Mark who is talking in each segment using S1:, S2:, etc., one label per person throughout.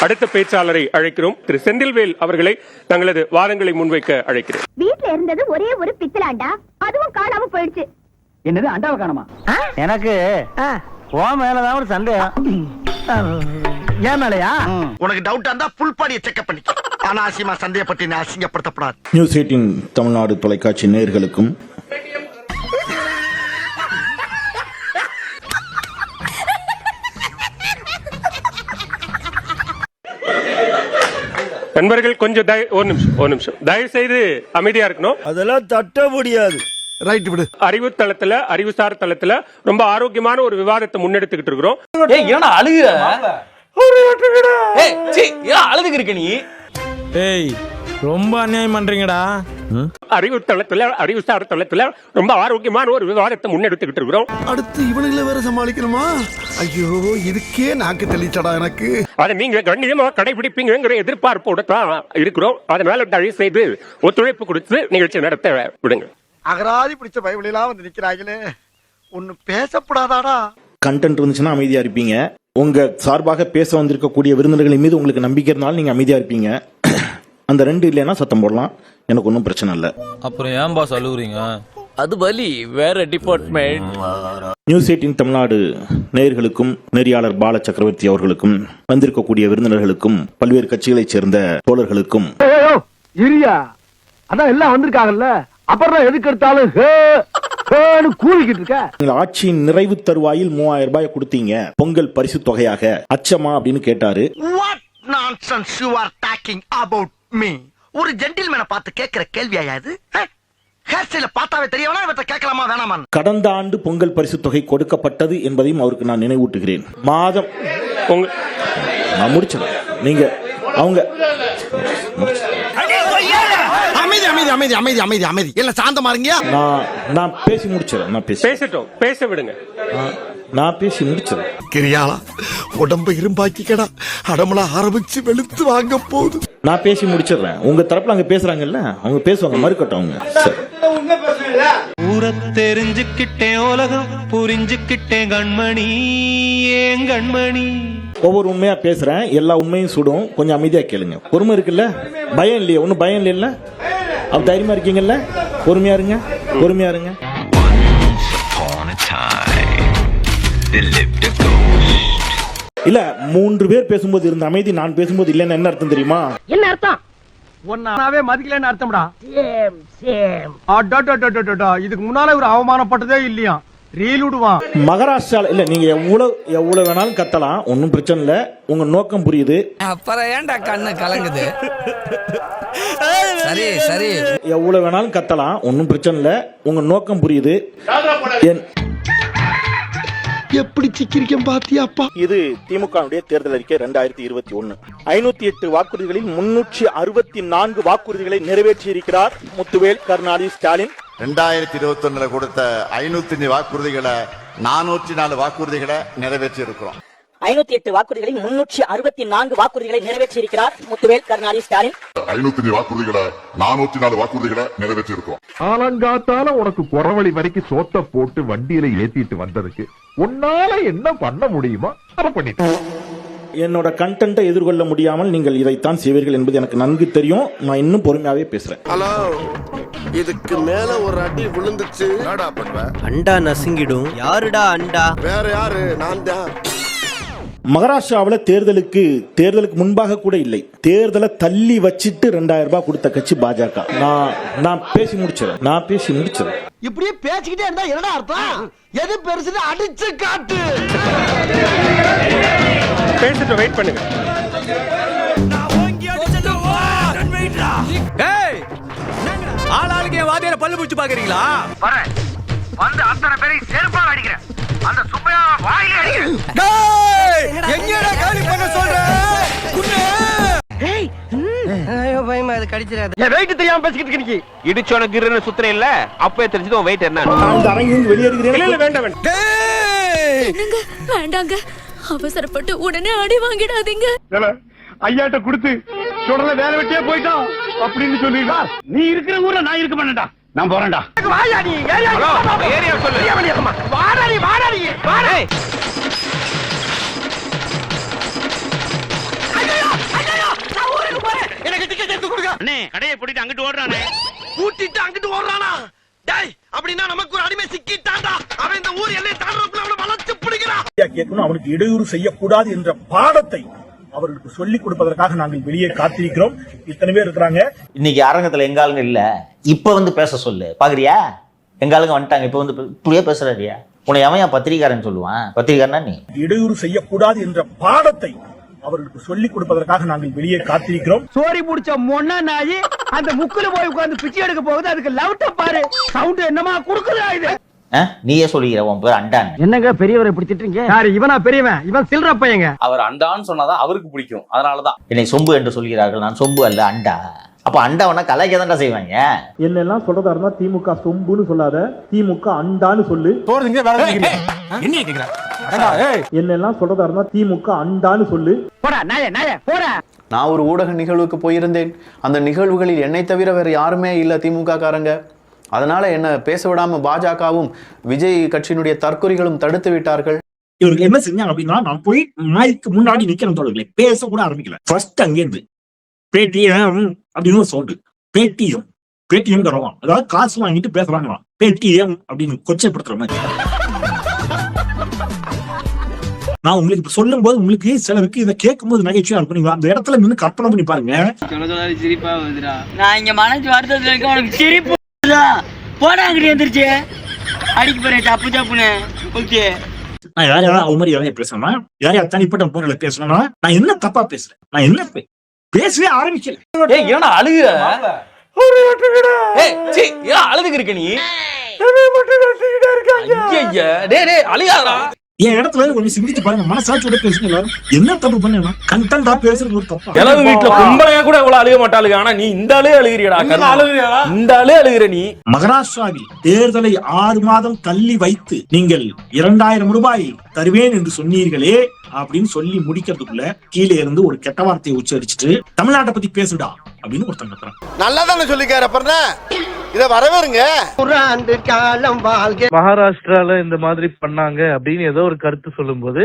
S1: அடுத்த பேச்சாளரை அழைக்கிறோம். திரு செந்தில்வேல் அவர்களை தங்களது வாதங்களை முன்வைக்க அழைக்கிறேன்.
S2: வீட்ல இருந்தது ஒரே ஒரு பித்தலாண்டா? அதுவும் காணாம போயிடுச்சு.
S3: என்னது அண்டாவை காணுமா? எனக்கு ஓ மேலதான் ஒரு சந்தேகம். ஏன் மேலையா?
S4: உனக்கு டவுட் இருந்தா ஃபுல் பாடியை செக்அப் பண்ணி அனாவசியமா சந்தேகப்பட்டு அசிங்கப்படுத்தப்படாது.
S5: நியூஸ் எயிட்டின் தமிழ்நாடு தொலைக்காட்சி நேயர்களுக்கும்
S1: நண்பர்கள் கொஞ்சம் தய- ஒரு நிமிஷம் ஒரு நிமிஷம். தயவு செய்து அமைதியா இருக்கணும்.
S6: அதெல்லாம் தட்ட முடியாது.
S4: ரைட் விடு.
S1: அறிவு தளத்துல அறிவுசார் தளத்துல ரொம்ப ஆரோக்கியமான ஒரு விவாதத்தை முன்னெடுத்துக்கிட்டு இருக்கிறோம்.
S7: ஏய் என்னடா அழுகுற? ஏய் சீ ஏன் அழுதுக்கு இருக்க நீ?
S6: ஏய் ரொம்ப அநியாயம் பண்றீங்கடா.
S1: அறிவு தளத்துல அறிவுசார் தளத்துல ரொம்ப ஆரோக்கியமான ஒரு விவாதத்தை முன்னெடுத்துக்கிட்டு இருக்கிறோம்.
S4: அடுத்து இவனுங்களை வேற சமாளிக்கணுமா? ஐயோ இதுக்கே நாக்கு தெளிச்சடா எனக்கு.
S1: அதை நீங்க கண்ணியமா கடைபிடிப்பீங்கிற எதிர்பார்ப்போட தான் இருக்கிறோம். அதனால தயவு செய்து ஒத்துழைப்பு கொடுத்து நிகழ்ச்சி நடத்த விடுங்க.
S4: அகராதி பிடிச்ச பைபிளெல்லாம் வந்து நிக்கிறாங்களே. ஒன்னு பேசப்படாதாடா.
S5: கண்டென்ட் இருந்துச்சுன்னா அமைதியா இருப்பீங்க. உங்க சார்பாக பேச வந்திருக்கக்கூடிய விருந்தினர்களின் மீது உங்களுக்கு நம்பிக்கை இருந்தாலும் நீங்க அமைதியா இருப்பீங்க. அந்த ரெண்டு இல்லைன்னா சத்தம் போடலாம். எனக்கு ஒன்றும் பிரச்சனை இல்லை.
S7: அப்புறம் ஏன் பாஸ் அழுகுறீங்க அது பலி வேற டிபார்ட்மெண்ட்
S5: நியூஸ் எயிட்டின் தமிழ்நாடு நேயர்களுக்கும் நெறியாளர் பால சக்கரவர்த்தி அவர்களுக்கும் வந்திருக்கக்கூடிய விருந்தினர்களுக்கும் பல்வேறு கட்சிகளைச் சேர்ந்த தோழர்களுக்கும்.
S3: இரியா அதான் எல்லாம் வந்திருக்காங்கல்ல? அப்புறம் எதுக்கு எடுத்தாலும் ஹே ஹேன்னு கூவிக்கிட்டு இருக்க.
S5: நீங்கள் ஆட்சியின் நிறைவு தருவாயில் மூவாயிரம் ரூபாய் கொடுத்தீங்க. பொங்கல் பரிசு தொகையாக அச்சமா அப்படின்னு கேட்டாரு.
S4: What nonsense you are talking about me ஒரு ஜென்டில்மேனை பார்த்து கேட்கிற கேள்வியா இது? ஹேர் ஸ்டைல பார்த்தாவே தெரியவனா இவற்றை கேட்கலாமா? வேணாமா
S5: கடந்த ஆண்டு பொங்கல் பரிசு தொகை கொடுக்கப்பட்டது என்பதையும் அவருக்கு நான் நினைவூட்டுகிறேன். மாதம் நான் முடிச்சிடறேன். நீங்க அவங்க
S4: அமைதி அமைதி அமைதி அமைதி அமைதி அமைதி. இல்ல சாந்தமா இருங்க
S5: நான் நான் பேசி முடிச்சிடறேன் நான் பேசி
S1: பேசட்டும். பேச விடுங்க.
S5: நான் பேசி முடிச்சிடறேன்.
S4: கிரியாளா உடம்ப இரும்பாக்கிக்கடா. அடமலா ஆரம்பிச்சு வெளுத்து வாங்க போகுது.
S5: நான் பேசி முடிச்சிடுறேன். உங்க தரப்புல அங்க பேசுறாங்கல்ல? அவங்க பேசுவாங்க மறுக்கட்டும் அவங்க. சரி.
S8: ஊர தெரிஞ்சுக்கிட்டேன் உலகம் புரிஞ்சுக்கிட்டேன் கண்மணி ஏன் கண்மணி?
S5: ஒவ்வொரு உண்மையா பேசுறேன் எல்லா உண்மையும் சுடும். கொஞ்சம் அமைதியா கேளுங்க. பொறுமை இருக்குல்ல? பயம் இல்லையா. ஒன்றும் பயம் இல்லைல்ல? அப்ப தைரியமா இருக்கீங்கல்ல? பொறுமையா இருங்க. பொறுமையா இருங்க. இல்ல மூன்று பேர் பேசும்போது இருந்த அமைதி நான் பேசும்போது இல்லைன்னு என்ன அர்த்தம் தெரியுமா?
S2: என்ன அர்த்தம்?
S3: ஒன்னாவே மதிக்கலன்னு அர்த்தம்டா. அடடடடடடா. இதுக்கு முன்னால ஒரு அவமானப்பட்டதே இல்லையா? ரீல் விடுவான்.
S5: மகாராஷ்டிரால இல்ல நீங்க எவ்வளவு எவ்வளவு வேணாலும் கத்தலாம் ஒன்றும் பிரச்சனை இல்ல. உங்க நோக்கம் புரியுது.
S9: அப்புறம் ஏன்டா கண்ணு கலங்குது? சரி சரி.
S5: எவ்வளவு வேணாலும் கத்தலாம் ஒன்றும் பிரச்சனை இல்ல. உங்க நோக்கம் புரியுது. என்
S4: எப்படி சிக்கிரிக்கம் பாத்தியாப்பா?
S5: இது திமுகவுடைய தேர்தல் அறிக்கை ரெண்டாயிரத்தி இருபத்தி ஒன்னு. ஐநூத்தி எட்டு வாக்குறுதிகளில் முன்னூற்றி அறுபத்தி நான்கு வாக்குறுதிகளை நிறைவேற்றி இருக்கிறார் முத்துவேல் கருணாநிதி ஸ்டாலின்.
S10: ரெண்டாயிரத்தி இருபத்தி ஒண்ணுல கொடுத்த ஐநூத்தி அஞ்சு வாக்குறுதிகளை நானூற்றி நாலு வாக்குறுதிகளை நிறைவேற்றி இருக்கிறோம்
S2: ஐநூத்தி எட்டு வாக்குறுதிகளில் முன்னூற்றி அறுபத்தி நான்கு வாக்குறுதிகளை நிறைவேற்றி இருக்கிறார் முத்துவேல் கருணாநிதி ஸ்டாலின்.
S10: ஐநூத்தி அஞ்சு வாக்குறுதிகளை நானூற்றி நாலு வாக்குறுதிகளை நிறைவேற்றி இருக்கோம்
S11: காலங்காத்தால உனக்கு குறவழி வரைக்கும் சோத்த போட்டு வண்டியில ஏத்திட்டு வந்ததுக்கு உன்னால என்ன பண்ண முடியுமோ அதை பண்ணிட்டு
S5: என்னோட கண்டென்ட்டை எதிர்கொள்ள முடியாமல் நீங்கள் இதைத்தான் செய்வீர்கள் என்பது எனக்கு நன்கு தெரியும். நான் இன்னும் பொறுமையாவே பேசுறேன்.
S4: ஹலோ இதுக்கு மேல ஒரு அடி விழுந்துச்சு.
S9: அண்டா நசுங்கிடும். யாருடா அண்டா?
S4: வேற யாரு? நான் தான்.
S5: மகாராஷ்டிராவில் தேர்தலுக்கு தேர்தலுக்கு முன்பாக கூட இல்லை. தேர்தலை தள்ளி வச்சிட்டு ரெண்டாயிரம் ரூபாய் கொடுத்த கட்சி பாஜக. நான் நான் பேசி முடிச்சிடறேன். நான் பேசி முடிச்சிடறேன்.
S4: இப்படியே பேசிக்கிட்டே இருந்தா என்னடா அர்த்தம்? எது பெருசுன்னு அடிச்சு காட்டு.
S1: பேசட்டும் வெயிட் பண்ணுங்க.
S7: ஏய் ஆளாளுக்கு என் வாதியார பல்லு பிடிச்சு பாக்குறீங்களா?
S4: வந்து அத்தனை பேரையும் செருப்பால் அடிக்கிறேன். அந்த சுப்பையா வாயிலே அடிக்கிறேன்
S7: எங்கடா காலி பண்ண சொல்ற?
S9: ஐயோ பயமா அது கடிச்சிடாது
S3: என் வெயிட் தெரியாம பேசிக்கிட்டு இருக்க நீ?
S8: இடிச்சோன கிருன்னு சுத்துறேன் இல்ல? அப்பவே தெரிஞ்சது உன் வெயிட் என்ன
S5: நான்
S1: இல்ல வேண்டாம் வேண்டாம்
S2: வேண்டாங்க. அவசரப்பட்டு உடனே அடி வாங்கிடாதீங்க.
S3: ஐயாட்ட கொடுத்து தொடர்ல வேலை வெட்டியே போயிட்டான் அப்படின்னு சொல்லிடுறா நீ இருக்கிற ஊர்ல நான் இருக்க மாட்டேன்டா. நான் போறேன்டா. வாயாடி ஏரியா
S8: சொல்லு. வாடாடி வாடாடி
S3: வாடா எனக்கு டிக்கெட் எடுத்து கொடுங்க.
S8: அண்ணே கடையை பூட்டிட்டு அங்கிட்டு ஓடுறானே.
S4: பூட்டிட்டு அங்கிட்டு ஓடுறானா? டேய் அப்படின்னா நமக்கு ஒரு அடிமை சிக்கி அவன் இந்த ஊர் எல்லையை தாண்டறதுக்குள்ள அவன வளர்ச்சி பிடிக்கிறான்.
S5: கேட்கணும் அவனுக்கு இடையூறு செய்யக்கூடாது என்ற பாடத்தை அவர்களுக்கு சொல்லிக் கொடுப்பதற்காக நாங்கள் வெளியே காத்திருக்கிறோம். இத்தனை பேர் இருக்கிறாங்க.
S7: இன்னைக்கு அரங்கத்துல எங்க ஆளுங்க இல்ல. இப்ப வந்து பேச சொல்லு. பாக்குறியா? எங்க ஆளுங்க வந்துட்டாங்க. இப்ப வந்து இப்படியே பேசுறாரியா? உன்னை எவன் ஏன் பத்திரிக்காரன் சொல்லுவான்? பத்திரிக்காரனா நீ?
S5: இடையூறு செய்யக்கூடாது என்ற பாடத்தை அவர்களுக்கு சொல்லிக் கொடுப்பதற்காக நாங்கள் வெளியே காத்திருக்கிறோம்.
S3: சோரி முடிச்ச மொன்னா நாயி அந்த முக்குல போய் உட்கார்ந்து பிச்சை எடுக்க போகுது. அதுக்கு லவுட்ட பாரு. சவுண்ட் என்னமா குடுக்குதா இது?
S7: நீயே சொல்லிக்கிற உன் பேர் அண்டான்
S3: என்னங்க பெரியவரை இப்படி திட்டுறீங்க? யாரு இவனா பெரியவன்? இவன் சில்ற பையங்க.
S9: அவர் அண்டான்னு சொன்னாதான் அவருக்கு பிடிக்கும். அதனாலதான்.
S7: என்னை சொம்பு என்று சொல்கிறார்கள். நான் சொம்பு அல்ல அண்டா. அப்ப அண்டாவனா கலாய்க்க தான்டா செய்வாங்க.
S5: என்னெல்லாம் சொல்றதா இருந்தா திமுக சொம்புன்னு சொல்லாத திமுக அண்டான்னு சொல்லு. என்னெல்லாம் சொல்றதா இருந்தா திமுக அண்டான்னு சொல்லு.
S3: போடா நாய நாய போடா.
S9: நான் ஒரு ஊடக நிகழ்வுக்கு போயிருந்தேன். அந்த நிகழ்வுகளில் என்னை தவிர வேற யாருமே இல்ல திமுக காரங்க அதனால என்ன பேச விடாம பாஜகவும் விஜய் கட்சியினுடைய தற்கொலைகளும் தடுத்து விட்டார்கள்?
S5: இவர்கள் என்ன செஞ்சாங்க அப்படின்னா நான் போய் நாய்க்கு முன்னாடி நிக்கணும் தோழர்களே. பேச கூட ஆரம்பிக்கல. ஃபர்ஸ்ட் அங்கேருந்து பேடிஎம் அப்படின்னு ஒரு சவுண்டு பேடிஎம் பேடிஎம் தருவான். அதாவது காசு வாங்கிட்டு பேசுறாங்களாம் பேடிஎம் அப்படின்னு கொச்சைப்படுத்துற மாதிரி. நான் உங்களுக்கு இப்ப சொல்லும் போது உங்களுக்கு சிலருக்கு இதை கேட்கும் போது நகைச்சுவையா இருக்கும். நீங்க அந்த இடத்துல நின்று கற்பனை பண்ணி பாருங்க.
S2: நான் இங்க மனசு வருத்தத்துல இருக்க உனக்கு சிரிப்பு வருதா? போடா அங்கிட்டு எந்திரிச்சு. அடிக்க போறேன் டப்பு டப்புன்னு ஓகே.
S5: நான் யார் யாராவது அது மாதிரி யாரையா பேசுறேன்னா யார் யார் தனிப்பட்ட முறையில பேசுறேன்னா நான் என்ன தப்பா பேசுறேன்? நான் என்ன பேசவே ஆரம்பிக்கல.
S9: ஏய் ஏன்னா அழுகுற? ஏய் சீ ஏன் அழுதுக்கு இருக்க நீ ஐயய்ய, டேய் டேய் அழுகாதடா.
S5: என் இடத்துல கொஞ்சம் சிந்திச்சு பாருங்க. மனசாட்சியோட பேசுங்க எல்லாரும். என்ன தப்பு பண்ணா கண்டா பேசுறது ஒரு தப்பா?
S6: கிளவு வீட்டுல கும்பலையா கூட இவ்வளவு அழுக மாட்டாளுங்க. ஆனா நீ இந்த ஆளே அழுகிறியடா அழுகிறியா இந்த ஆளே அழுகிற நீ.
S5: மகாராஷ்டிராவில் தேர்தலை ஆறு மாதம் தள்ளி வைத்து நீங்கள் இரண்டாயிரம் ரூபாய் தருவேன் என்று சொன்னீர்களே அப்படின்னு சொல்லி முடிக்கிறதுக்குள்ள கீழே இருந்து ஒரு கெட்ட வார்த்தையை உச்சரிச்சுட்டு தமிழ்நாட்டை பத்தி பேசுடா. அப்படின்னு ஒருத்தங்க இருக்கிறான்
S4: நல்லா தானே சொல்லிக்காரு அப்புறம் இத வரவேறுங்க.
S3: ஆண்டு காலம் வாழ்க
S6: மகாராஷ்டிரால இந்த மாதிரி பண்ணாங்க அப்படின்னு ஏதோ ஒரு கருத்து சொல்லும்போது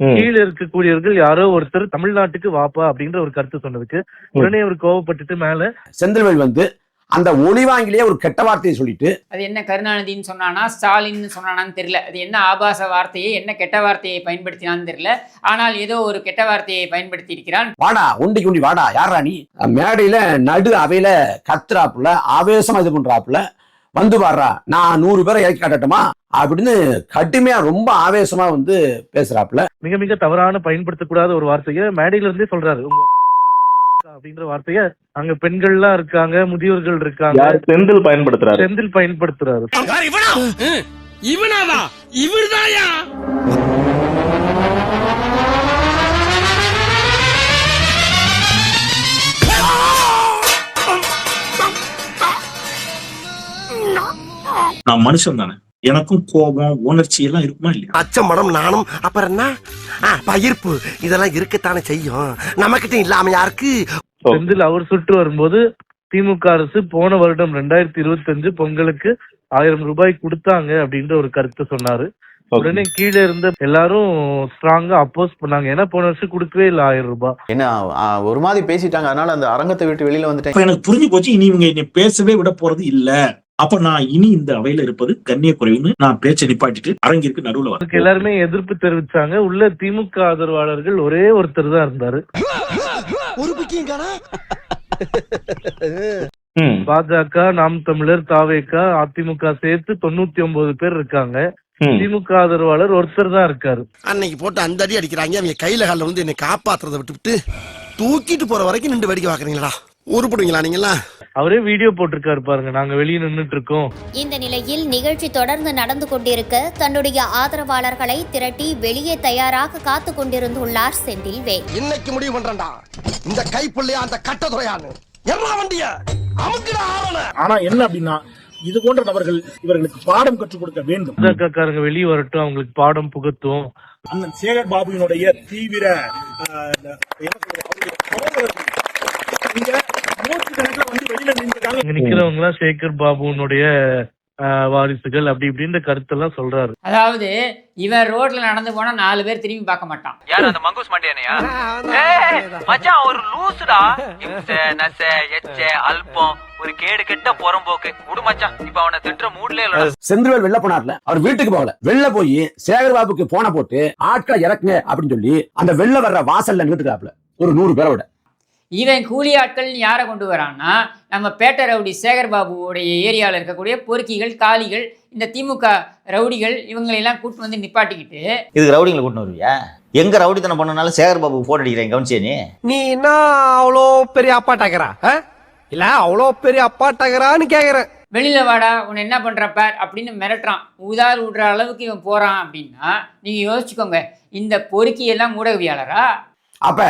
S6: கீழ இருக்கக்கூடியவர்கள் யாரோ ஒருத்தர் தமிழ்நாட்டுக்கு வாப்பா அப்படின்ற ஒரு கருத்து சொன்னதுக்கு உடனே அவர் கோவப்பட்டுட்டு மேல
S3: செந்தில்வேல் வந்து அந்த ஒளிவாங்கிலேயே ஒரு கெட்ட வார்த்தையை சொல்லிட்டு
S2: அது என்ன கருணாநிதின்னு சொன்னானா ஸ்டாலின் சொன்னானான்னு தெரியல. அது என்ன ஆபாச வார்த்தையை என்ன கெட்ட வார்த்தையை பயன்படுத்தினான்னு தெரியல. ஆனால் ஏதோ ஒரு கெட்ட வார்த்தையை பயன்படுத்தி இருக்கிறான்
S3: வாடா உண்டி குண்டி வாடா யாரா நீ? மேடையில நடு அவையில கத்துறாப்புல ஆவேசமா இது பண்றாப்புல வந்து பாடுறா நான் நூறு பேரை இறக்கி காட்டட்டுமா? அப்படின்னு கடுமையா ரொம்ப ஆவேசமா வந்து பேசுறாப்புல.
S6: மிக மிக தவறான பயன்படுத்தக்கூடாத ஒரு வார்த்தையை மேடையில இருந்தே சொல்றாரு அப்படின்ற வார்த்தைய அங்க பெண்கள்லாம் இருக்காங்க முதியோர்கள் இருக்காங்க.
S11: செந்தில் பயன்படுத்துறாரு?
S6: செந்தில் பயன்படுத்துறாரு.
S8: இவனாவா? இவர்தாயா?
S5: நான் மனுஷன் தானே. எனக்கும் கோபம் உணர்ச்சி எல்லாம் இருக்குமா இல்லையா?
S4: அச்சம் மடம் நானும் அப்புறம் என்ன? ஆ, பயிர்ப்பு இதெல்லாம் இருக்கத்தானே செய்யும். நம்மகிட்ட இல்லாம யாருக்கு
S6: செந்தில் அவர் சுட்டு வரும்போது திமுக அரசு போன வருடம் ரெண்டாயிரத்தி இருபத்தஞ்சு பொங்கலுக்கு ஆயிரம் ரூபாய் கொடுத்தாங்க அப்படின்ற ஒரு கருத்தை சொன்னாரு. உடனே கீழே இருந்த எல்லாரும் ஸ்ட்ராங்கா அப்போஸ் பண்ணாங்க. ஏன்னா போன வருஷம் கொடுக்கவே இல்லை ஆயிரம் ரூபாய்.
S9: என்ன ஆ, ஒரு மாதிரி பேசிட்டாங்க. அதனால அந்த அரங்கத்தை விட்டு வெளியில வந்துட்டேன்.
S5: இப்ப எனக்கு புரிஞ்சு போச்சு. இனி இவங்க பேசவே விட போறது இல்ல. அப்ப நான் இனி இந்த அவையில இருப்பது கண்ணிய குறைவுன்னு நான் பேச்சை நிப்பாட்டிட்டு அரங்கிற்கு நடுவுல வரேன்.
S6: எல்லாருமே எதிர்ப்பு தெரிவிச்சாங்க. உள்ள திமுக ஆதரவாளர்கள் ஒரே ஒருத்தர் தான் இருந்தாரு.
S4: ஒரு
S6: பாஜக நாம் தமிழர் தாவேகா அதிமுக சேர்த்து தொண்ணூத்தி ஒன்பது பேர் இருக்காங்க. திமுக ஆதரவாளர் ஒருத்தர் தான் இருக்காரு.
S4: அன்னைக்கு போட்டு அந்த அடி அடிக்கிறாங்க. அவங்க கையில காலில் வந்து என்னை காப்பாத்துறதை விட்டுவிட்டு தூக்கிட்டு போற வரைக்கும் நின்று வேடிக்கை பாக்குறீங்களா உருப்படுவீங்களா நீங்களா
S6: அவரே வீடியோ போட்டிருக்காரு பாருங்க. நாங்க வெளியே நின்னுட்டு இருக்கோம்
S12: இந்த நிலையில் நிகழ்ச்சி தொடர்ந்து நடந்து கொண்டிருக்க தன்னுடைய ஆதரவாளர்களை திரட்டி வெளியே தயாராக காத்து கொண்டிருந்துள்ளார் செந்தில்வேல்
S4: இன்னைக்கு முடிவு பண்றேன்டா. இந்த கைப்புள்ளையா அந்த கட்டதுறையான்னு எல்லா வண்டிய? அமுக்குடா ஆவண
S5: ஆனா என்ன அப்படின்னா இது போன்ற நபர்கள் இவர்களுக்கு பாடம் கற்றுக் கொடுக்க வேண்டும்.
S6: பாஜக காரங்க வெளியே வரட்டும் அவங்களுக்கு பாடம் புகட்டும்.
S5: அண்ணன் சேகர் பாபுவினுடைய தீவிர ஆஹ், என்ன சொல்றது, அவருடைய வந்து வெளியில நின்றுட்டாங்க
S6: இங்க நிக்கிறவங்க எல்லாம் சேகர் பாபுனுடைய வாரிசுகள் அப்படி இப்படின்ற கருத்தெல்லாம் சொல்றாரு.
S2: அதாவது இவன் ரோட்ல நடந்து போனா நாலு பேர் திரும்பி பார்க்க மாட்டான்.
S8: யார் அந்த மங்கூஸ் மண்டியானையா? மச்சான் ஒரு லூசுடா. இம்ச நச எச்ச அல்பம் ஒரு கேடு கெட்ட புறம்போக்கு. விடு மச்சான் இப்ப அவனை திட்டுற மூட்ல இல்ல
S3: செந்தில்வேல் வெளில போனார்ல. அவர் வீட்டுக்கு போகல. வெளில போய் சேகர்பாபுக்கு போன போட்டு ஆட்களை இறக்குங்க அப்படின்னு சொல்லி அந்த வெளில வர்ற வாசல்ல நின்றுக்கிறாப்ல ஒரு நூறு பேரோட.
S2: இவன் கூலி ஆட்கள் யாரை கொண்டு வரான்னா நம்ம பேட்டை ரவுடி சேகர் பாபுவோடைய ஏரியாவில் இருக்கக்கூடிய பொறுக்கிகள் காளிகள் இந்த திமுக ரவுடிகள் இவங்களெல்லாம் கூட்டு வந்து நிப்பாட்டிக்கிட்டு
S7: இதுக்கு ரவுடிங்களை கூட்டின்னு வருவியா? எங்க ரவுடித்தனம் பண்ணனாலும் சேகர் பாபு போட்டு அடிக்கிறேன் கவனிச்சே நீ?
S8: நீ என்ன அவ்வளோ பெரிய அப்பா டகரா இல்ல அவ்வளோ பெரிய அப்பா டகரான்னு கேக்குறேன்.
S2: வெளியில வாடா உன்னை என்ன பண்ற பார் அப்படின்னு மிரட்டுறான். உதார் விடுற அளவுக்கு இவன் போறான் அப்படின்னா நீங்க யோசிச்சுக்கோங்க இந்த பொறுக்கி எல்லாம் ஊடகவியாளரா
S3: அப்ப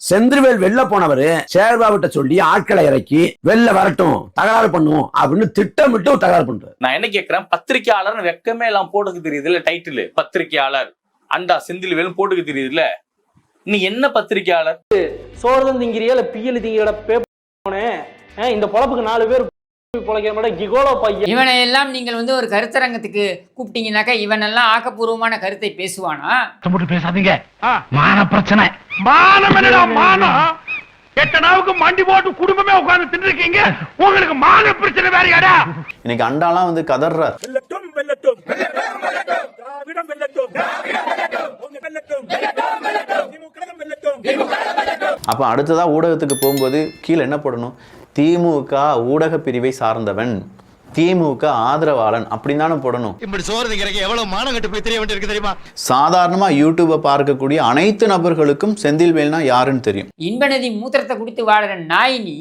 S3: செந்தில்வேல் வெளில போனவரு சேகர்பாபுட்ட சொல்லி ஆட்களை இறக்கி வெளில வரட்டும் தகராறு பண்ணுவோம் அப்படின்னு திட்டமிட்டு தகராறு பண்றாரு.
S8: நான் என்ன கேக்குறேன்? பத்திரிக்கையாளர் வெக்கமே எல்லாம் போட்டுக்கு தெரியுது இல்ல டைட்டில் பத்திரிக்கையாளர் அண்டா செந்தில் வேலும் போட்டுக்கு தெரியுது இல்ல நீ என்ன பத்திரிக்கையாளர்
S13: சோறுதான் திங்கிறியா? இல்ல பியல் திங்கிற பேப்பனே இந்த பொழப்புக்கு நாலு பேர் பொழைக்கிற மாதிரி கிகோலோ பையன்.
S2: இவனை எல்லாம் நீங்கள் வந்து ஒரு கருத்தரங்கத்துக்கு கூப்பிட்டீங்கன்னாக்கா இவனெல்லாம் ஆக்கப்பூர்வமான கருத்தை பேசுவானா?
S8: பேசாதீங்க. மான பிரச்சனை. மானம் என்னடா மானம்? எத்தனாவுக்கு மண்டி போட்டு குடும்பமே உட்கார்ந்து தின்னுருக்கீங்க? உங்களுக்கு மான பிரச்சனை வேறையாடா
S9: இன்னைக்கு அண்டாலாம் வந்து கதறார்
S5: வெல்லட்டும் வெல்லட்டும். திராவிடம் வெல்லட்டும். வெல்லட்டும். திமுக வெல்லட்டும்.
S9: அப்ப அடுத்ததா ஊடகத்துக்கு போகும்போது கீழே என்ன போடணும்? திமுக ஊடக பிரிவை சார்ந்தவன். திமுக ஆதரவாளன் அப்படின்னு தானே போடணும்.
S4: இப்படி சோறு எவ்வளவு மானம் கட்டு போய் தெரிய வேண்டியிருக்கு தெரியுமா?
S9: சாதாரணமா யூடியூபை பார்க்கக்கூடிய அனைத்து நபர்களுக்கும் செந்தில்வேல்னா யாருன்னு தெரியும்.
S2: இன்பநதி மூத்திரத்தை குடித்து வாடுற நாய் நீ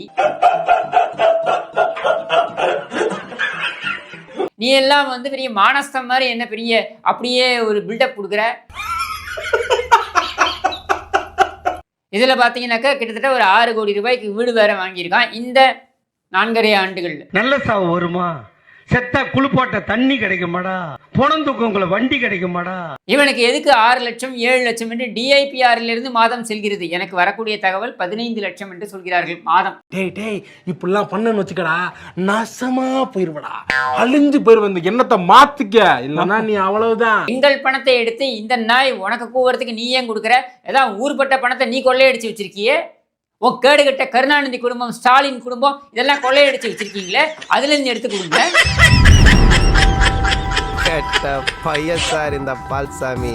S2: நீ எல்லாம் வந்து பெரிய மானஸ்தம் மாதிரி என்ன பெரிய அப்படியே ஒரு பில்டப் கொடுக்குற? இதில் பார்த்தீங்கன்னாக்கா கிட்டத்தட்ட ஒரு ஆறு கோடி ரூபாய்க்கு வீடு வேற வாங்கியிருக்கான். இந்த நான்கரை ஆண்டுகள்
S8: நல்ல சாவு வருமா? செத்தா குளிப்பாட்ட தண்ணி கிடைக்குமாடா? பணம் தூக்கங்களை வண்டி கிடைக்குமாடா?
S2: இவனுக்கு எதுக்கு ஆறு லட்சம் ஏழு லட்சம் என்று டிஐபிஆர்ல இருந்து மாதம் செல்கிறது? எனக்கு வரக்கூடிய தகவல் பதினைந்து லட்சம் என்று சொல்கிறார்கள். மாதம்.
S8: டேய் டேய் இப்படிலாம் பண்ணன்னு வச்சுக்கடா நாசமா போயிருவடா. அழிஞ்சு போயிருவ இந்த எண்ணத்தை மாத்திக்க. இல்லனா நீ அவ்வளவுதான்.
S2: எங்கள் பணத்தை எடுத்து இந்த நாய் உனக்கு கூவுறதுக்கு நீ ஏன் கொடுக்குற? ஏதாவது ஊர்பட்ட பணத்தை நீ கொள்ளையடிச்சு வச்சிருக்கியே? உன் கேடுகட்ட கருணாநிதி குடும்பம் ஸ்டாலின் குடும்பம் இதெல்லாம் கொள்ளையடிச்சு வச்சிருக்கீங்களே? அதுல இருந்து எடுத்து கொடுங்க.
S8: கெட்ட பையன் சார் இந்த பால்சாமி.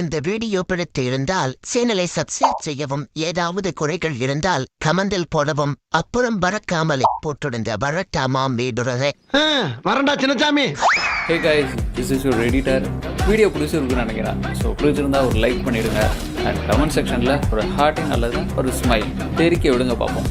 S4: இந்த வீடியோ பிடித்து இருந்தால் சேனலை சப்ஸ்கிரைப் செய்யவும் ஏதாவது குறைகள் இருந்தால் கமெண்டில் போடவும் அப்புறம் பறக்காமலே போட்டிருந்த வரட்டாமாம் வீடுறதை வரண்டா Chinnasamy
S13: hey guys this is your editor video பிடிச்சிருக்குன்னு நினைக்கிறேன். ஸோ பிடிச்சிருந்தா ஒரு லைக் பண்ணிடுங்க. அண்ட் கமெண்ட் செக்ஷனில் ஒரு ஹார்ட்டிங் அல்லது ஒரு ஸ்மைல் தெரிக்க விடுங்க பார்ப்போம்.